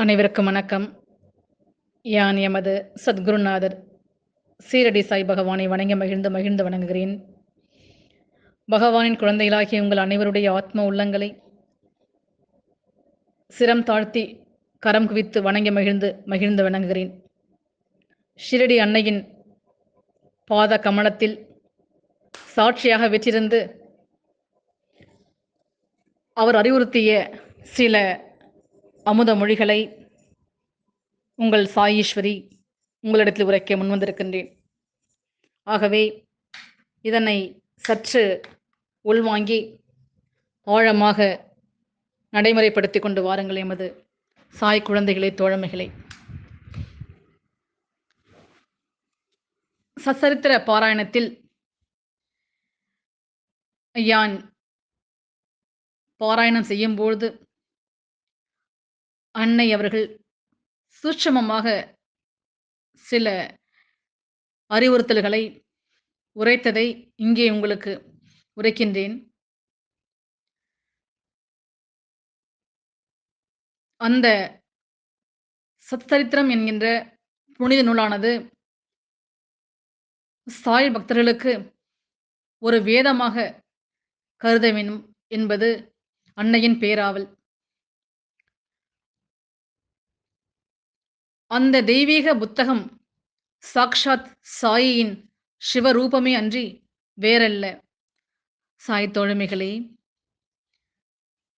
அனைவருக்கும் வணக்கம். யான் எமது சத்குருநாதர் சீரடி சாய் பகவானை வணங்கி மகிழ்ந்து மகிழ்ந்து வணங்குகிறேன். பகவானின் குழந்தைகளாகிய உங்கள் அனைவருடைய ஆத்ம உள்ளங்களை சிரம் தாழ்த்தி கரம் குவித்து வணங்கி மகிழ்ந்து மகிழ்ந்து வணங்குகிறேன். ஷிரடி அன்னையின் பாத கமலத்தில் சாட்சியாக வெற்றிருந்து அவர் அறிவுறுத்திய சில அமுத மொழிகளை உங்கள் சாயீஸ்வரி உங்களிடத்தில் உரைக்க முன்வந்திருக்கின்றேன். ஆகவே இதனை சற்று உள்வாங்கி ஆழமாக நடைமுறைப்படுத்தி கொண்டு வாருங்கள் எமது சாய் குழந்தைகளை தோழமைகளை. சச்சரித்திர பாராயணத்தில் யான் பாராயணம் செய்யும்பொழுது அன்னை அவர்கள் சூட்சமமாக சில அறிவுறுத்தல்களை உரைத்ததை இங்கே உங்களுக்கு உரைக்கின்றேன். அந்த சத்தரித்திரம் என்கின்ற புனித நூலானது சாய் பக்தர்களுக்கு ஒரு வேதமாக கருத வேண்டும் என்பது அன்னையின் பேராவல். அந்த தெய்வீக புத்தகம் சாக்ஷாத் சாயியின் சிவரூபமே அன்றி வேறல்ல. சாய் தோழமைகளே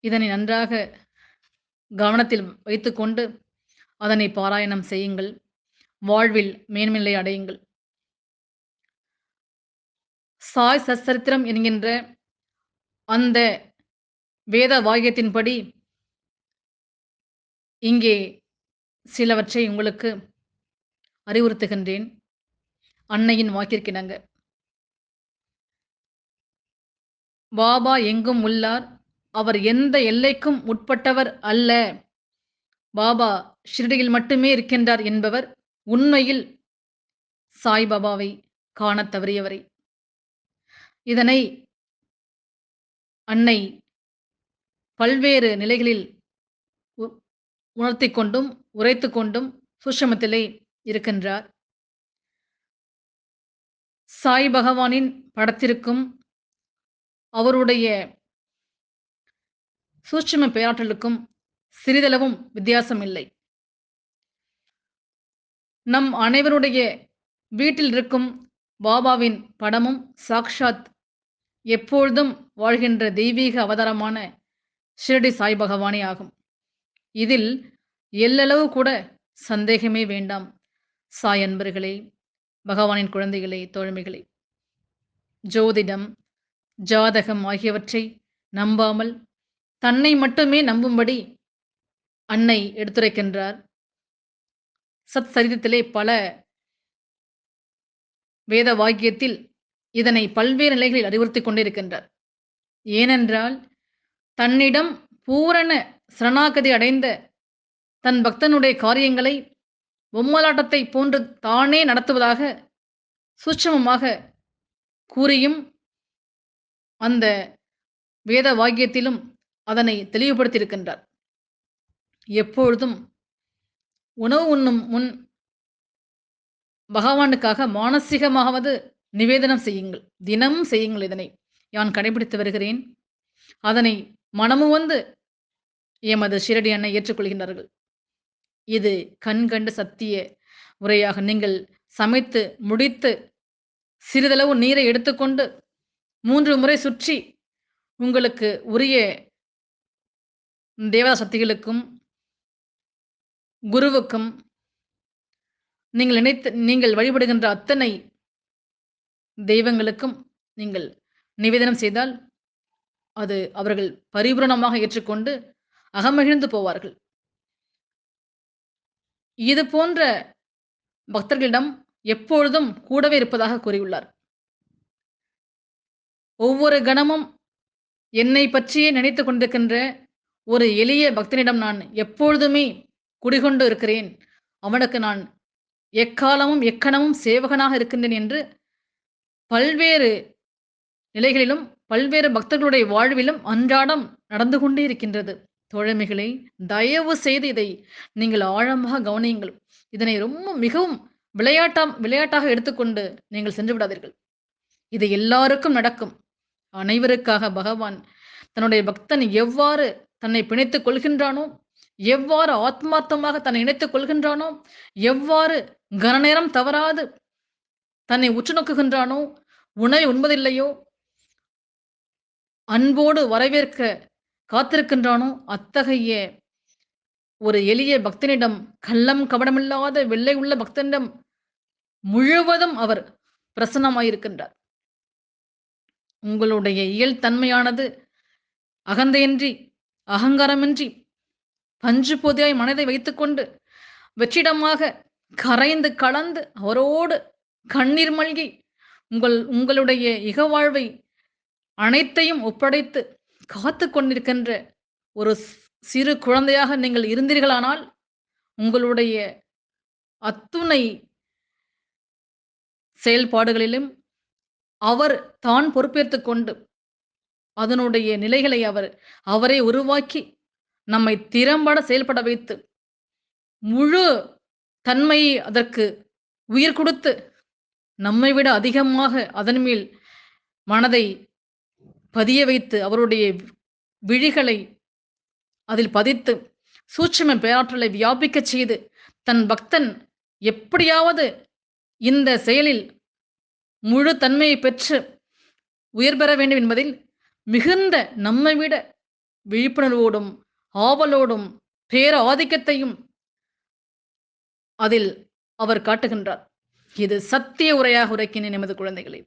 இதனை நன்றாக கவனத்தில் வைத்துக்கொண்டு அதனை பாராயணம் செய்யுங்கள். வாழ்வில் மேன்மையை அடையுங்கள். சாய் சச்சரித்திரம் என்கின்ற அந்த வேத வாக்கியத்தின்படி இங்கே சிலவற்றை உங்களுக்கு அறிவுறுத்துகின்றேன். அன்னையின் வாக்கிற்கிணங்க. பாபா எங்கும் உள்ளார். அவர் எந்த எல்லைக்கும் உட்பட்டவர் அல்ல. பாபா ஷிரடியில் மட்டுமே இருக்கின்றார் என்பவர் உண்மையில் சாய்பாபாவை காணத் தவறியவரை. இதனை அன்னை பல்வேறு நிலைகளில் உணர்த்தி கொண்டும் உரைத்து கொண்டும் சுஷமத்திலே இருக்கின்றார். சாய் பகவானின் படத்திற்கும் அவருடைய சூட்சும பேராற்றலுக்கும் சிறிதளவும் வித்தியாசம் இல்லை நம் அனைவருடைய வீட்டில் இருக்கும் பாபாவின் படமும் சாக்ஷாத் எப்பொழுதும் வாழ்கின்ற தெய்வீக அவதாரமான ஷிரடி சாய் பகவானே ஆகும். இதில் எல்லளவு கூட சந்தேகமே வேண்டாம். சாய் அன்பர்களே பகவானின் குழந்தைகளே தோழமைகளே. ஜோதிடம் ஜாதகம் ஆகியவற்றை நம்பாமல் தன்னை மட்டுமே நம்பும்படி அன்னை எடுத்துரைக்கின்றார். சத் சரிதத்திலே பல வேத வாக்கியத்தில் இதனை பல்வேறு நிலைகளில் அறிவுறுத்தி கொண்டிருக்கின்றார். ஏனென்றால் தன்னிடம் பூரண சரணாகதி அடைந்த தன் பக்தனுடைய காரியங்களை பொம்மலாட்டத்தை போன்று தானே நடத்துவதாக சூட்சமமாக கூறியும் அந்த வேத வாக்கியத்திலும் அதனை தெளிவுபடுத்தியிருக்கின்றார். எப்பொழுதும் உணவு உண்ணும் முன் பகவானுக்காக மானசீகமாவது நிவேதனம் செய்யுங்கள். தினமும் செய்யுங்கள் இதனை. நான் கடைபிடித்து வருகிறேன். அதனை மனமு வந்து எமது ஷிரடி அன்னை ஏற்றுக்கொள்கின்றார்கள். இது கண் கண்டு சத்திய உரையாக நீங்கள் சமைத்து முடித்து சிறிதளவு நீரை எடுத்துக்கொண்டு மூன்று முறை சுற்றி உங்களுக்கு உரிய தேவதா சக்திகளுக்கும் குருவுக்கும் நீங்கள் நினைத்து நீங்கள் வழிபடுகின்ற அத்தனை தெய்வங்களுக்கும் நீங்கள் நிவேதனம் செய்தால் அது அவர்கள் பரிபூரணமாக ஏற்றுக்கொண்டு அகமகிழ்ந்து போவார்கள். இது போன்ற பக்தர்களிடம் எப்பொழுதும் கூடவே இருப்பதாக கூறியுள்ளார். ஒவ்வொரு கணமும் என்னை பற்றியே நினைத்து கொண்டிருக்கின்ற ஒரு எளிய பக்தனிடம் நான் எப்பொழுதுமே குடிகொண்டு இருக்கிறேன். அவனுக்கு நான் எக்காலமும் எக்கணமும் சேவகனாக இருக்கின்றேன் என்று பல்வேறு நிலைகளிலும் பல்வேறு பக்தர்களுடைய வாழ்விலும் அன்றாடம் நடந்து கொண்டே இருக்கின்றது. தோழமைகளே, தயவு செய்து இதை நீங்கள் ஆழமாக கவனியுங்கள். இதனை ரொம்ப மிகவும் விளையாட்டாம் விளையாட்டாக எடுத்துக்கொண்டு நீங்கள் சென்று விடாதீர்கள். இது எல்லாருக்கும் நடக்கும். அனைவருக்காக பகவான் தன்னுடைய பக்தன் எவ்வாறு தன்னை பிணைத்துக் கொள்கின்றானோ, எவ்வாறு ஆத்மார்த்தமாக தன்னை இணைத்துக் கொள்கின்றானோ, எவ்வாறு கனநேரம் தவறாது தன்னை உற்று நோக்குகின்றானோ, உணவை உண்பதில்லையோ, அன்போடு வரவேற்க காத்திருக்கின்றானோ, அத்தகைய ஒரு எளிய பக்தனிடம் கள்ளம் கபடமில்லாத வெள்ளை உள்ள பக்தனிடம் முழுவதும் அவர் பிரசன்னமாயிருக்கின்றார். உங்களுடைய இயல் தன்மையானது அகந்தையின்றி, அகங்காரமின்றி, பஞ்சு பொதியாய் மனதை வைத்துக்கொண்டு, வெற்றிடமாக கரைந்து கலந்து அவரோடு கண்ணீர் மல்கி, உங்கள் உங்களுடைய இகவாழ்வை அனைத்தையும் ஒப்படைத்து காத்து கொண்டிருக்கின்ற ஒரு சிறு குழந்தையாக நீங்கள் இருந்தீர்களானால், உங்களுடைய அத்துணை செயல்பாடுகளிலும் அவர் தான் பொறுப்பேற்று கொண்டு, அதனுடைய நிலைகளை அவர் அவரே உருவாக்கி, நம்மை திறம்பட செயல்பட வைத்து, முழு தன்மையை அதற்கு உயிர் கொடுத்து, நம்மை விட அதிகமாக அதன் மேல் மனதை பதிய வைத்து, அவருடைய விழிகளை அதில் பதித்து, சூட்சும பேராற்றலை வியாபிக்கச் செய்து, தன் பக்தன் எப்படியாவது இந்த செயலில் முழு தன்மையை பெற்று உயர் பெற வேண்டும் என்பதில் மிகுந்த நம்மை விட விழிப்புணர்வோடும், ஆவலோடும், பேர ஆதிக்கத்தையும் அதில் அவர் காட்டுகின்றார். இது சத்திய உரையாக உரைக்கினேன் எமது குழந்தைகளை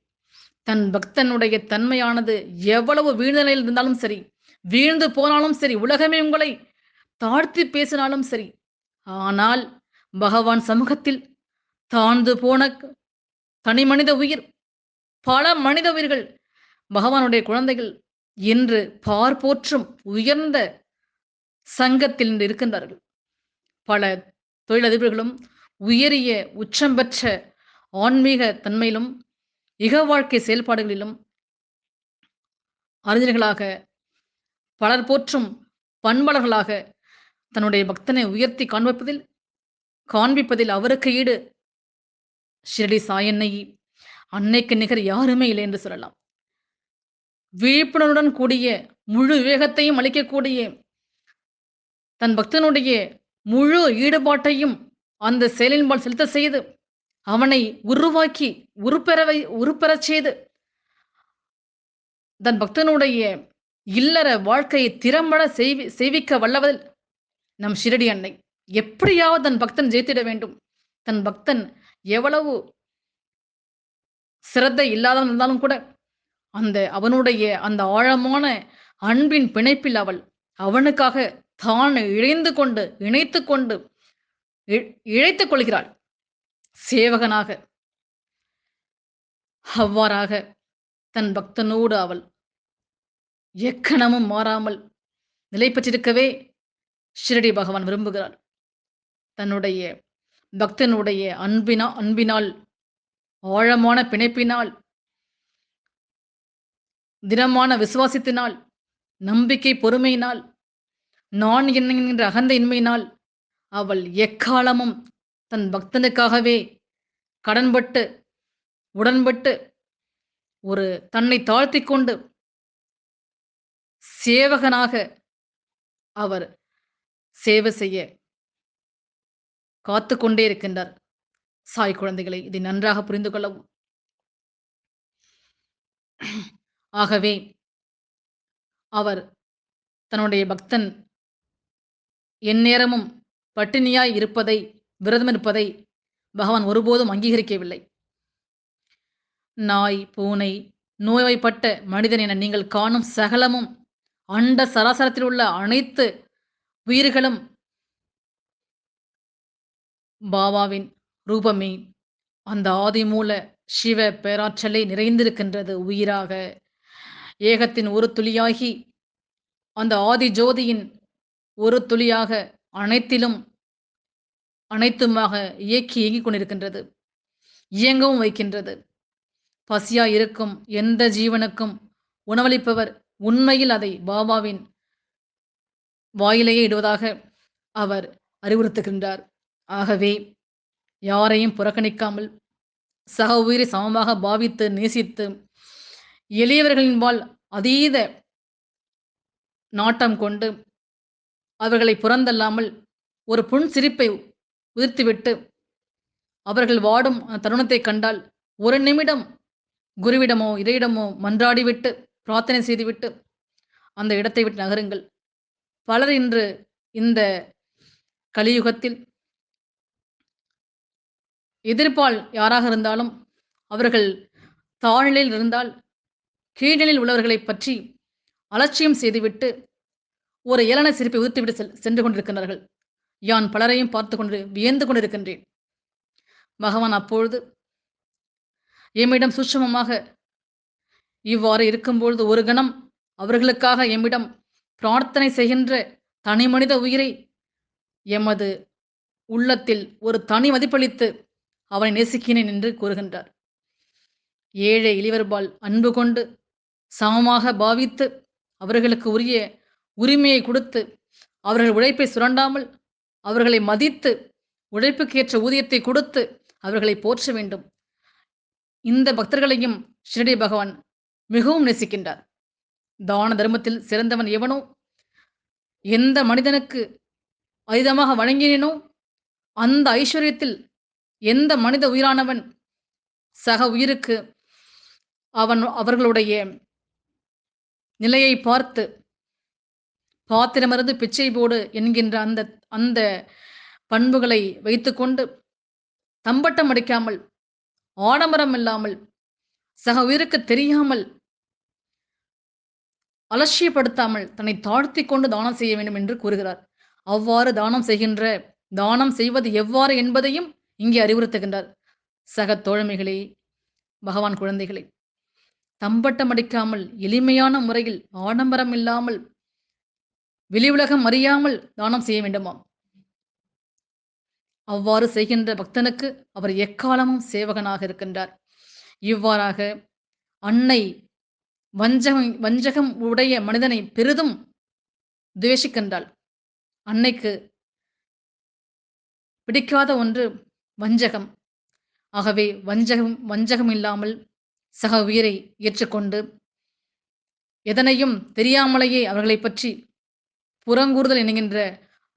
தன் பக்தனுடைய தன்மையானது எவ்வளவு வீழ்ந்த நிலையில் இருந்தாலும் சரி, வீழ்ந்து போனாலும் சரி, உலகமே உங்களை தாழ்த்தி பேசினாலும் சரி, ஆனால் பகவான் சமூகத்தில் தாழ்ந்து போன தனி மனித உயிர், பல மனித உயிர்கள் பகவானுடைய குழந்தைகள் என்று பார்ப்போற்றும் உயர்ந்த சங்கத்தில் இருக்கின்றார்கள். பல தொழிலதிபர்களும் உயரிய உச்சம் பெற்ற ஆன்மீக தன்மையிலும், இக வாழ்க்கை செயல்பாடுகளிலும் அறிஞர்களாக, பலர் போற்றும் பண்பலர்களாக தன்னுடைய பக்தனை உயர்த்தி காண்பிப்பதில் காண்பிப்பதில் அவருக்கு ஈடு ஷிரடி சாயன்னை அன்னைக்கு நிகர் யாருமே இல்லை என்று சொல்லலாம். விழிப்புணர்வுடன் கூடிய முழு விவேகத்தையும் அளிக்கக்கூடிய தன் பக்தனுடைய முழு ஈடுபாட்டையும் அந்த செயலின்பால் செலுத்தச் செய்து, அவனை உருவாக்கி உருப்பெறவை உருப்பெறச் செய்து தன் பக்தனுடைய இல்லற வாழ்க்கையை திறம்பட செய்வி செய்விக்க வல்லவதில் நம் ஷிரடி அன்னை. எப்படியாவது தன் பக்தன் ஜெயித்திட வேண்டும். தன் பக்தன் எவ்வளவு சிரத்தை இல்லாதவன் இருந்தாலும் கூட, அந்த அவனுடைய அந்த ஆழமான அன்பின் பிணைப்பில் அவள் அவனுக்காக தான் இழைந்து கொண்டு, இணைத்து கொண்டு, இழைத்துக் கொள்கிறாள். சேவகனாக. அவ்வாறாக தன் பக்தனோடு அவள் எக்கணமும் மாறாமல் நிலை பெற்றிருக்கவே ஷிரடி பகவான் விரும்புகிறார். தன்னுடைய பக்தனுடைய அன்பினா அன்பினால், ஆழமான பிணைப்பினால் திடமான விசுவாசத்தினால், நம்பிக்கை பொறுமையினால், நான் என்கின்ற அகந்தையின்மையினால், அவள் எக்காலமும் தன் பக்தனுக்காகவே கடன்பட்டு, உடன்பட்டு, ஒரு தன்னை தாழ்த்தி கொண்டு சேவகனாக அவர் சேவை செய்ய காத்து கொண்டே இருக்கின்றார். சாய் குழந்தைகளை இதை நன்றாக புரிந்து கொள்ளவும். ஆகவே அவர் தன்னுடைய பக்தன் எந்நேரமும் பட்டினியாய் இருப்பதை, விரதம் இருப்பதை பகவான் ஒருபோதும் அங்கீகரிக்கவில்லை. நாய், பூனை, நோய்வாய்ப்பட்ட மனிதன் என நீங்கள் காணும் சகலமும், அண்ட சராசரத்தில் உள்ள அனைத்து உயிர்களும் பாபாவின் ரூபமே. அந்த ஆதிமூல சிவ பேராற்றலே நிறைந்திருக்கின்றது உயிராக. ஏகத்தின் ஒரு துளியாகி, அந்த ஆதி ஜோதியின் ஒரு துளியாக அனைத்திலும் அனைத்துமாக இயக்கி இயங்கிக் கொண்டிருக்கின்றது. இயங்கவும் வைக்கின்றது. பசியா இருக்கும் எந்த ஜீவனுக்கும் உணவளிப்பவர் உண்மையில் அதை பாபாவின் வாயிலேயே இடுவதாக அவர் அறிவுறுத்துகின்றார். ஆகவே யாரையும் புறக்கணிக்காமல், சக உயிரை சமமாக பாவித்து, நேசித்து, எளியவர்களின் வாழ் அதீத நாட்டம் கொண்டு, அவர்களை புறந்தல்லாமல் ஒரு புன்சிரிப்பை உதிர்த்துவிட்டு, அவர்கள் வாடும் தருணத்தை கண்டால், ஒரு நிமிடம் குருவிடமோ, இறையிடமோ மன்றாடிவிட்டு, பிரார்த்தனை செய்துவிட்டு, அந்த இடத்தை விட்டு நகருங்கள். பலர் இன்று இந்த கலியுகத்தில் எதிர்ப்பால் யாராக இருந்தாலும், அவர்கள் தாழ்நிலையில் இருந்தால், கீழ்நிலையில் உள்ளவர்களைப் பற்றி அலட்சியம் செய்துவிட்டு, ஒரு ஏளன சிரிப்பை உதிர்த்துவிட்டு செல் சென்று கொண்டிருக்கிறார்கள். யான் பலரையும் பார்த்து கொண்டு வியந்து கொண்டிருக்கின்றேன். பகவான் அப்பொழுது எம்மிடம் சூட்சமமாக இவ்வாறு இருக்கும்பொழுது, ஒரு கணம் அவர்களுக்காக எம்மிடம் பிரார்த்தனை செய்கின்ற தனிமனித உயிரை எமது உள்ளத்தில் ஒரு தனி மதிப்பளித்து அவனை நேசிக்கிறேன் என்று கூறுகின்றார். ஏழை இளிவர்பால் அன்பு கொண்டு, சமமாக பாவித்து, அவர்களுக்கு உரிய உரிமையை கொடுத்து, அவர்கள் உழைப்பை சுரண்டாமல், அவர்களை மதித்து, உழைப்புக்கேற்ற ஊதியத்தை கொடுத்து, அவர்களை போற்ற வேண்டும். இந்த பக்தர்களையும் ஷிரடி பகவான் மிகவும் நேசிக்கின்றார். தான தர்மத்தில் சிறந்தவன் எவனோ, எந்த மனிதனுக்கு அதிதமாக வழங்கினேனோ, அந்த ஐஸ்வர்யத்தில் எந்த மனித உயிரானவன் சக உயிருக்கு அவன் அவர்களுடைய நிலையை பார்த்து, "பாத்திரமிருந்து பிச்சை போடு" என்கின்ற அந்த அந்த பண்புகளை வைத்துக்கொண்டு, தம்பட்டம் அடிக்காமல், ஆடம்பரம் இல்லாமல், சக உயிருக்கு தெரியாமல் அலட்சியப்படுத்தாமல், தன்னை தாழ்த்தி கொண்டு தானம் செய்ய வேண்டும் என்று கூறுகிறார். அவ்வாறு தானம் செய்கின்ற தானம் செய்வது எவ்வாறு என்பதையும் இங்கே அறிவுறுத்துகின்றார். சக தோழமைகளே, பகவான் குழந்தைகளே, தம்பட்டம் அடிக்காமல், எளிமையான முறையில், ஆடம்பரம் இல்லாமல், வெளி உலகம் அறியாமல் தானம் செய்ய வேண்டுமாம். அவ்வாறு செய்கின்ற பக்தனுக்கு அவர் எக்காலமும் சேவகனாக இருக்கின்றார். இவ்வாறாக அன்னை வஞ்சகம் வஞ்சகம் உடைய மனிதனை பெரிதும் துவேஷிக்கின்றாள். அன்னைக்கு பிடிக்காத ஒன்று வஞ்சகம். ஆகவே வஞ்சகம் வஞ்சகம் இல்லாமல் சக உயிரை ஏற்றுக்கொண்டு, எதனையும் தெரியாமலேயே அவர்களைப் பற்றி புறங்கூறுதல் என்கின்ற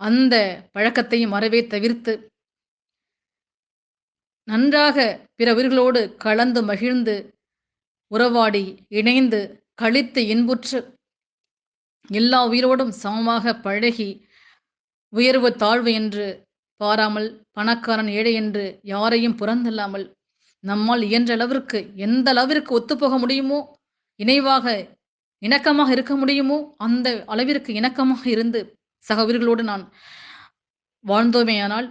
அந்த பழக்கத்தையும் அறவே தவிர்த்து நன்றாக பிற உயிர்களோடு கலந்து மகிழ்ந்து, உறவாடி, இணைந்து, கழித்து இன்புற்று, எல்லா உயிரோடும் சமமாக பழகி, உயர்வு தாழ்வு என்று பாராமல், பணக்காரன் ஏழை என்று யாரையும் புறந்தள்ளாமல், நம்மால் இயன்ற அளவிற்கு எந்த அளவிற்கு ஒத்துப்போக முடியுமோ, இணைவாக, இணக்கமாக இருக்க முடியுமோ, அந்த அளவிற்கு இணக்கமாக இருந்து, சக உயிர்களோடு நான் வாழ்ந்தோமேயானால்,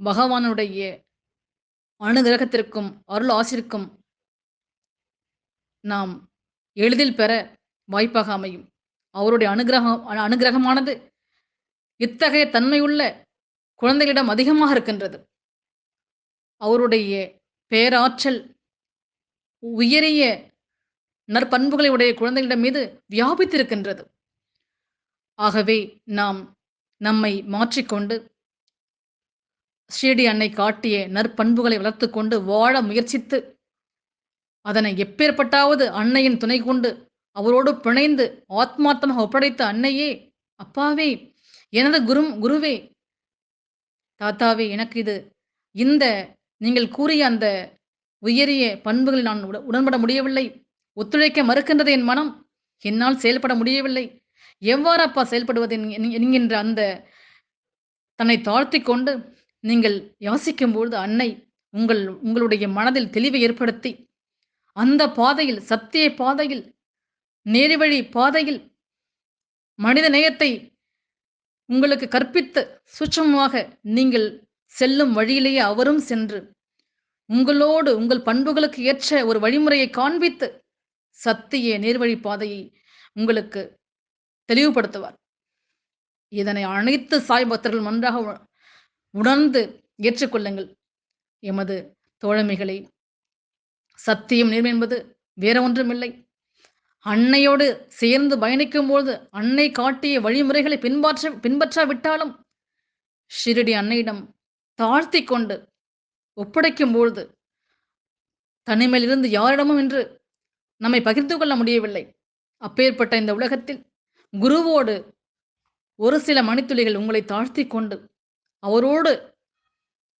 பகவானுடைய அனுகிரகத்திற்கும், அருள் ஆசிற்கும் நாம் எளிதில் பெற வாய்ப்பாக அமையும். அவருடைய அனுகிரகம் அனுகிரகமானது இத்தகைய தன்மையுள்ள குழந்தைகளிடம் அதிகமாக இருக்கின்றது. அவருடைய பேராற்றல் உயரிய நற்பண்புகளை உடைய குழந்தைகளிடம் மீது வியாபித்திருக்கின்றது. ஆகவே நாம் நம்மை மாற்றிக்கொண்டு, ஸ்ரீடி அன்னை காட்டிய நற்பண்புகளை வளர்த்துக் கொண்டு வாழ முயற்சித்து, அதனை எப்பேற்பட்டாவது அன்னையின் துணை கொண்டு, அவரோடு பிணைந்து, ஆத்மார்த்தமாக ஒப்படைத்த அன்னையே, அப்பாவே, எனது குரும் குருவே, தாத்தாவே எனக்கு இது இந்த நீங்கள் கூறிய அந்த உயரிய பண்புகளில் நான் உட உடன்பட முடியவில்லை. ஒத்துழைக்க மறுக்கின்றது என் மனம். என்னால் செயல்பட முடியவில்லை. எவ்வாறு அப்பா செயல்படுவது என் என்கின்ற அந்த தன்னை தாழ்த்திக் கொண்டு, நீங்கள் யாசிக்கும்பொழுது அன்னை உங்கள் உங்களுடைய மனதில் தெளிவை ஏற்படுத்தி, அந்த பாதையில், சத்திய பாதையில், நேர்வழி பாதையில், மனித நேயத்தை உங்களுக்கு கற்பித்து, சுட்சமாக நீங்கள் செல்லும் வழியிலேயே அவரும் சென்று, உங்களோடு உங்கள் பண்புகளுக்கு ஏற்ற ஒரு வழிமுறையை காண்பித்து, சத்திய நேர்வழி பாதையை உங்களுக்கு தெளிவுபடுத்துவார். இதனை அனைத்து சாய்பக்தர்களும் நன்றாக உ உணர்ந்து ஏற்றுக்கொள்ளுங்கள். எமது தோழமைகளை சத்தியம், நேர்மை என்பது வேற ஒன்றுமில்லை. அன்னையோடு சேர்ந்து பயணிக்கும்போது அன்னை காட்டிய வழிமுறைகளை பின்பற்ற பின்பற்றாவிட்டாலும் ஷிரடி அன்னையிடம் தாழ்த்தி கொண்டு ஒப்படைக்கும் பொழுது தனிமையிலிருந்து யாரிடமும் என்று நம்மை பகிர்ந்து கொள்ள முடியவில்லை. அப்பேற்பட்ட இந்த உலகத்தில் குருவோடு ஒரு சில மணித்துளிகள் உங்களை தாழ்த்தி கொண்டு அவரோடு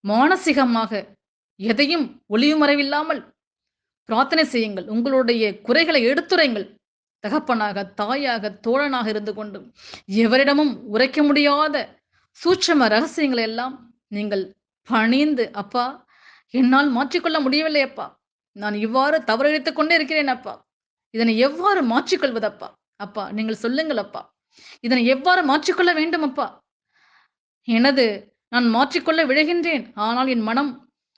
மானசீகமாக எதையும் ஒளிவு மறைவில்லாமல் பிரார்த்தனை செய்யுங்கள். உங்களுடைய குறைகளை எடுத்துரைங்கள். தகப்பனாக தாயாக தோழனாக இருந்து கொண்டு எவரிடமும் உரைக்க முடியாத சூட்சம ரகசியங்களை எல்லாம் நீங்கள் பணிந்து அப்பா என்னால் மாற்றிக்கொள்ள முடியவில்லை அப்பா. நான் இவ்வாறு தவறழித்துக் கொண்டே இருக்கிறேன் அப்பா. இதனை எவ்வாறு மாற்றிக்கொள்வதப்பா? அப்பா நீங்கள் சொல்லுங்கள் அப்பா. இதனை எவ்வாறு மாற்றிக்கொள்ள வேண்டும் அப்பா? எனது நான் மாற்றிக்கொள்ள விழைகின்றேன். ஆனால் என் மனம்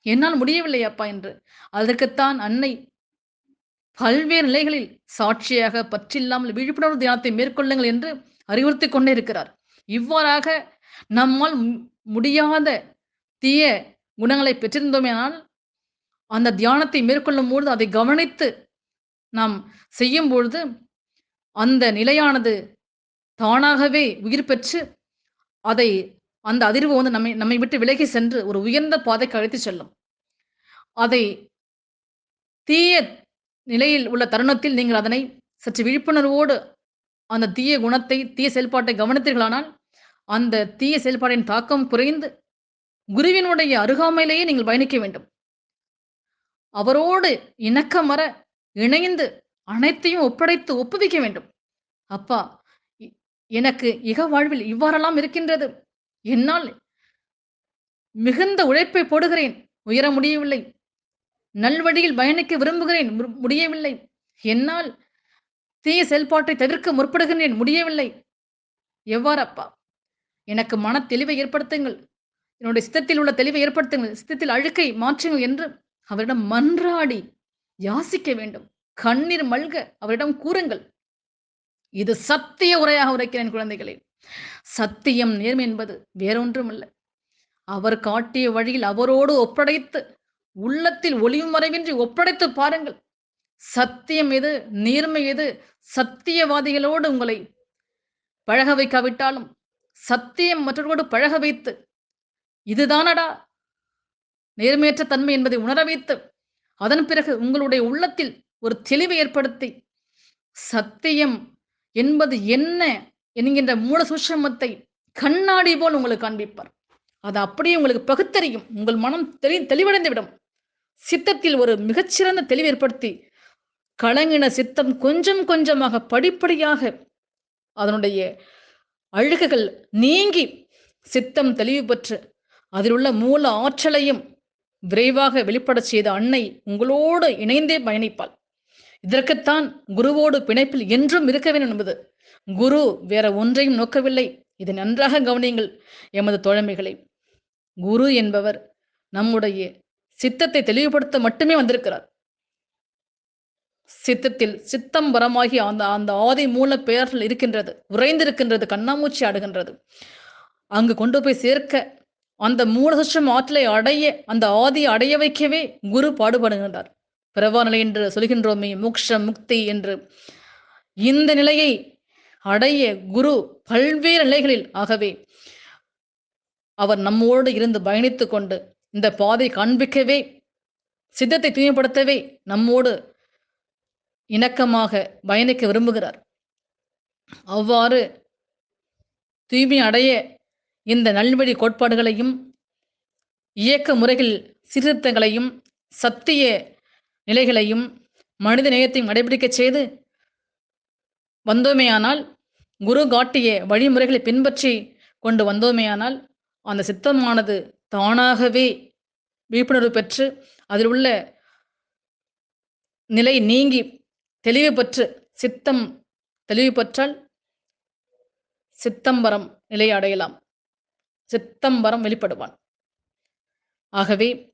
என்னால் முடியவில்லை அப்பா என்று. அதற்குத்தான் அன்னை பல்வேறு நிலைகளில் சாட்சியாக பற்றில்லாமல் விழிப்புணர்வு தியானத்தை மேற்கொள்ளுங்கள் என்று அறிவுறுத்திக் கொண்டே இருக்கிறார். இவ்வாறாக நம்மால் முடியாத தீய குணங்களை பெற்றிருந்தோமேனால் அந்த தியானத்தை மேற்கொள்ளும் பொழுது அதை கவனித்து நாம் செய்யும் பொழுது அந்த நிலையானது தானாகவே உயிர் பெற்று அதை அந்த அதிர்வு வந்து நம்மை நம்மை விட்டு விலகி சென்று ஒரு உயர்ந்த பாதைக்கு அழைத்து செல்லும். அதை தீய நிலையில் உள்ள தருணத்தில் நீங்கள் அதனை சற்று விழிப்புணர்வோடு அந்த தீய குணத்தை தீய செயல்பாட்டை கவனித்தீர்களானால் அந்த தீய செயல்பாட்டின் தாக்கம் குறைந்து குருவினுடைய அருகாமையிலேயே நீங்கள் பயணிக்க வேண்டும். அவரோடு இணக்கமர இணைந்து அனைத்தையும் ஒப்படைத்து ஒப்புவிக்க வேண்டும். அப்பா இ- எனக்கு இக வாழ்வில் இவ்வாறெல்லாம் இருக்கின்றது. என்னால் மிகுந்த உழைப்பை போடுகிறேன். உயர முடியவில்லை. நல்வழியில் பயணிக்க விரும்புகிறேன். மு- முடியவில்லை. என்னால் தீய செயல்பாட்டை தவிர்க்க முற்படுகின்றேன். முடியவில்லை. எவ்வாறப்பா? எனக்கு மன தெளிவை ஏற்படுத்துங்கள். என்னுடைய சித்தத்தில் உள்ள தெளிவை ஏற்படுத்துங்கள். சித்தத்தில் அழுக்கை மாற்றுங்கள் என்று அவரிடம் மன்றாடி யாசிக்க வேண்டும். கண்ணீர் மல்க அவரிடம் கூறுங்கள். இது சத்திய உரையாக உரைக்கிறேன் குழந்தைகளே. சத்தியம் நேர்மை என்பது வேறொன்றுமல்ல. அவர் காட்டிய வழியில் அவரோடு ஒப்படைத்து உள்ளத்தில் ஒளிவு மறைவின்றி ஒப்படைத்து பாருங்கள். சத்தியம் எது நேர்மை எது சத்தியவாதிகளோடு உங்களை பழக வைக்காவிட்டாலும் சத்தியம் மற்றவர்களோடு பழக வைத்து இதுதானடா நேர்மையற்ற தன்மை என்பதை உணர வைத்து அதன் பிறகு உங்களுடைய உள்ளத்தில் ஒரு தெளிவை ஏற்படுத்தி சத்தியம் என்பது என்ன என்கின்ற மூல சூட்சமத்தை கண்ணாடி போல் உங்களுக்கு காண்பிப்பார். அது அப்படியே உங்களுக்கு பகுத்தறியும். உங்கள் மனம் தெளி தெளிவடைந்து விடும் சித்தத்தில் ஒரு மிகச்சிறந்த தெளிவு ஏற்படுத்தி கலங்கின சித்தம் கொஞ்சம் கொஞ்சமாக படிப்படியாக அதனுடைய அழுகுகள் நீங்கி சித்தம் தெளிவு பெற்று அதில் உள்ள மூல ஆற்றலையும் விரைவாக வெளிப்படச் செய்த அன்னை உங்களோடு இணைந்தே பயணிப்பாள். இதற்குத்தான் குருவோடு பிணைப்பில் என்றும் இருக்க வேண்டும் என்பது. குரு வேற ஒன்றையும் நோக்கவில்லை. இதை நன்றாக கவனியுங்கள் எமது தோழமைகளை. குரு என்பவர் நம்முடைய சித்தத்தை தெளிவுபடுத்த மட்டுமே வந்திருக்கிறார். சித்தத்தில் சித்தம் வரமாகி அந்த அந்த ஆதி மூல பெயர்கள் இருக்கின்றது உறைந்திருக்கின்றது கண்ணாமூச்சி ஆடுகின்றது. அங்கு கொண்டு போய் சேர்க்க அந்த மூலசுற்றம் ஆற்றலை அடைய அந்த ஆதியை அடைய வைக்கவே குரு பாடுபடுகின்றார். பிறவா நிலை என்று சொல்கின்றோமே மோக்ஷ முக்தி என்று. இந்த நிலையை அடைய குரு பல்வேறு நிலைகளில் ஆகவே அவர் நம்மோடு இருந்து பயணித்து கொண்டு இந்த பாதை காண்பிக்கவே சித்தத்தை தூய்மைப்படுத்தவே நம்மோடு இணக்கமாக பயணிக்க விரும்புகிறார். அவ்வாறு தூய்மை அடைய இந்த நல்வழி கோட்பாடுகளையும் இயக்க முறைகள் சீர்திருத்தங்களையும் சத்திய நிலைகளையும் மனித நேயத்தையும் கடைபிடிக்கச் செய்து வந்தோமேயானால் குரு காட்டிய வழிமுறைகளை பின்பற்றி கொண்டு வந்தோமேயானால் அந்த சித்தமானது தானாகவே விழிப்புணர்வு பெற்று அதில் உள்ள நிலை நீங்கி தெளிவு பெற்று சித்தம் தெளிவு பெற்றால் சித்தம்பரம் நிலை அடையலாம். சித்தம்பரம் வெளிப்படுவான். ஆகவே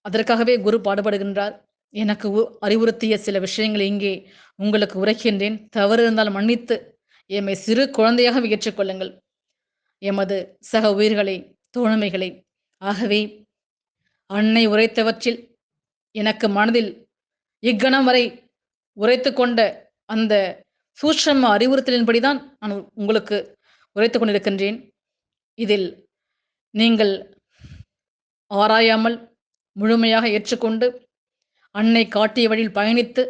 அதற்காகவே குரு பாடுபடுகின்றார். எனக்கு உ- அறிவுறுத்திய சில விஷயங்களை இங்கே உங்களுக்கு உரைக்கின்றேன். தவறு இருந்தால் மன்னித்து எம்மை சிறு குழந்தையாக ஏற்றுக்கொள்ளுங்கள் எமது சக உயிர்களை தோழமைகளை. ஆகவே அன்னை உரைத்தவற்றில் எனக்கு மனதில் இக்கணம் வரை உரைத்து கொண்ட அந்த சூட்சம அறிவுறுத்தலின்படி தான் நான் உங்களுக்கு உரைத்து கொண்டிருக்கின்றேன். இதில் நீங்கள் ஆராயாமல் முழுமையாக ஏற்றுக்கொண்டு அன்னை காட்டிய வழியில் பயணித்து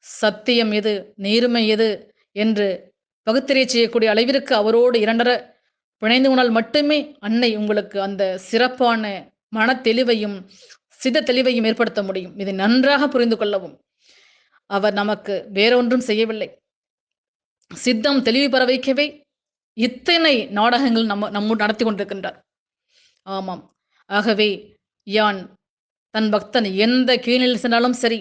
சத்தியம் எது நேர்மை எது என்று பகுத்தறிய செய்யக்கூடிய அளவிற்கு அவரோடு இரண்டர பிணைந்து கொண்டால் மட்டுமே அன்னை உங்களுக்கு அந்த சிறப்பான மனத்தெளிவையும் சித தெளிவையும் ஏற்படுத்த முடியும். இதை நன்றாக புரிந்து கொள்ளவும். அவர் நமக்கு வேறொன்றும் செய்யவில்லை. சித்தம் தெளிவு பெற வைக்கவே இத்தனை நாடகங்கள் நம்ம நம்ம நடத்தி கொண்டிருக்கின்றார். ஆமாம். ஆகவே யான் தன் பக்தன் எந்த கீழில் சென்றாலும் சரி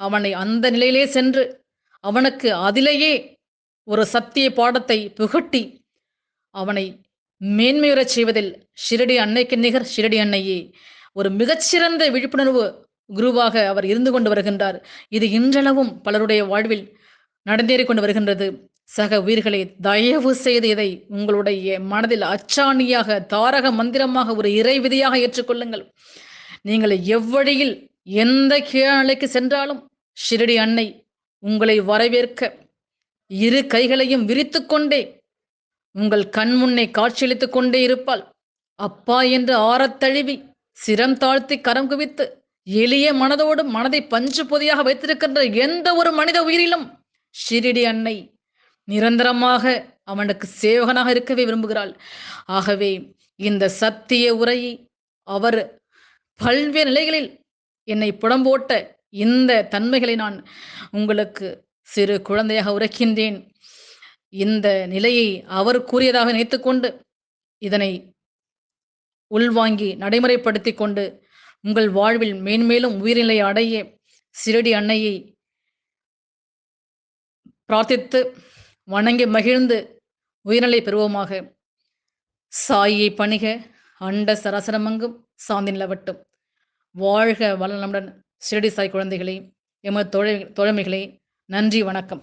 அவனை அந்த நிலையிலே சென்று அவனுக்கு அதிலேயே ஒரு சத்திய பாடத்தை புகட்டி அவனை மேன்மையுறச் செய்வதில் ஷிரடி அன்னைக்கு நிகர் ஷிரடி அன்னையே ஒரு மிகச்சிறந்த விழிப்புணர்வு குருவாக அவர் இருந்து கொண்டு வருகின்றார். இது இன்றளவும் பலருடைய வாழ்வில் நடந்தேறிக் கொண்டு வருகின்றது. சக உயிர்களே தயவு செய்து இதை உங்களுடைய மனதில் அச்சாணியாக தாரக மந்திரமாக ஒரு இறை விதியாக ஏற்றுக்கொள்ளுங்கள். நீங்கள் எவ்வழியில் எந்த கீழ்நிலைக்கு சென்றாலும் ஷிரடி அன்னை உங்களை வரவேற்க இரு கைகளையும் விரித்து கொண்டே உங்கள் கண் முன்னே காட்சியளித்துக் கொண்டே இருப்பாள். அப்பா என்று ஆறத்தழுவி சிரம் தாழ்த்தி கரம் குவித்து எளிய மனதோடு மனதை பஞ்சு பொதியாக வைத்திருக்கின்ற எந்த ஒரு மனித உயிரிலும் ஷிரிடி அன்னை நிரந்தரமாக அவனுக்கு சேவகனாக இருக்கவே விரும்புகிறாள். ஆகவே இந்த சத்திய உரையை அவர் பல்வேறு நிலைகளில் என்னை புடம்போட்ட இந்த தன்மைகளை நான் உங்களுக்கு சிறு குழந்தையாக உரைக்கின்றேன். இந்த நிலையை அவர் கூறியதாக நினைத்துக்கொண்டு இதனை உள்வாங்கி நடைமுறைப்படுத்தி கொண்டு உங்கள் வாழ்வில் மேன்மேலும் உயிர்நிலை அடைய சிரடி அன்னையை பிரார்த்தித்து வணங்கி மகிழ்ந்து உயிர்நிலை பெறுவோமாக. சாயை பணிக அண்ட சராசரமங்கும் சாந்தி நிலவட்டும். வாழ்க வளநமுடன் சிரடி சாய் குழந்தைகளே எமது தோழ தோழமைகளே நன்றி வணக்கம்.